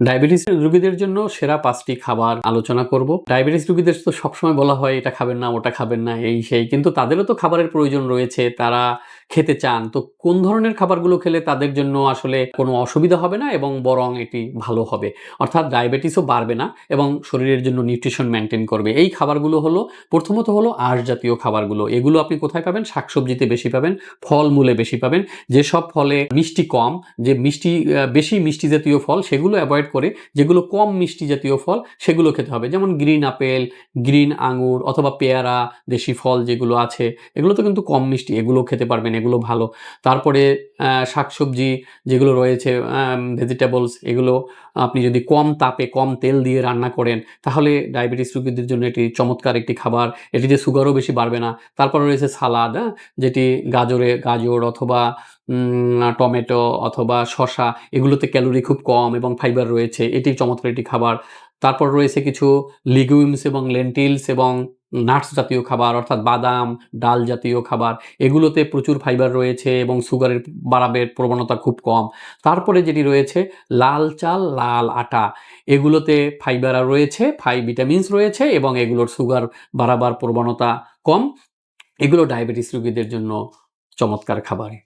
Diabetes রোগীদের জন্য সেরা পাঁচটি খাবার আলোচনা করব। ডায়াবেটিস রোগীদের তো সবসময় বলা হয়, এটা খাবেন না, ওটা খাবেন না, এই, সেই। কিন্তু তাদেরও তো খাবারের প্রয়োজন রয়েছে। তারা খেতে চান, তো কোন ধরনের খাবারগুলো খেলে তাদের জন্য আসলে কোনো অসুবিধা হবে না এবং বরং এটি ভালো হবে? অর্থাৎ ডায়াবেটিসও বাড়বে না এবং শরীরের জন্য নিউট্রিশন মেনটেন করবে। এই খাবারগুলো হলো, প্রথমত হলো আঁশ জাতীয় খাবারগুলো। এগুলো আপনি কোথায় পাবেন? শাকসবজিতে বেশি পাবেন ফলমূলে বেশি পাবেন। যেসব ফলে মিষ্টি কম, যে মিষ্টি বেশি মিষ্টি জাতীয় ফল, সেগুলো অ্যাভয়েড করে যেগুলো কম মিষ্টি জাতীয় ফল, সেগুলো খেতে হবে। যেমন গ্রিন আপেল, গ্রিন আঙুর অথবা পেয়ারা, দেশি ফল যেগুলো আছে, এগুলো তো কিন্তু কম মিষ্টি, এগুলো খেতে পারবেন এগুলো ভালো। তারপরে শাকসবজি যেগুলো রয়েছে ভেজিটেবলস এগুলো আপনি যদি কম তাপে, কম তেল দিয়ে রান্না করেন, তাহলে ডায়াবেটিস রোগীদের জন্য এটি চমৎকার একটি খাবার। এটিতে সুগারও বেশি বাড়বে না। তারপরে রয়েছে সালাদ হ্যাঁ? যেটি গাজরে, গাজর অথবা টমেটো অথবা শসা, এগুলোতে ক্যালোরি খুব কম এবং ফাইবার রয়েছে। এটি চমৎকার একটি খাবার। তারপর রয়েছে কিছু লিগুইমস এবং লেন্টিলস এবং নাটস জাতীয় খাবার, অর্থাৎ বাদাম, ডাল জাতীয় খাবার, এগুলোতে প্রচুর ফাইবার রয়েছে এবং সুগারের বাড়াবের প্রবণতা খুব কম। তারপরে যেটি রয়েছে, লাল চাল, লাল আটা। এগুলোতে ফাইবার রয়েছে ফাই ভিটামিনস রয়েছে এবং এগুলোর সুগার বাড়াবার প্রবণতা কম। এগুলো ডায়াবেটিস রোগীদের জন্য চমৎকার খাবার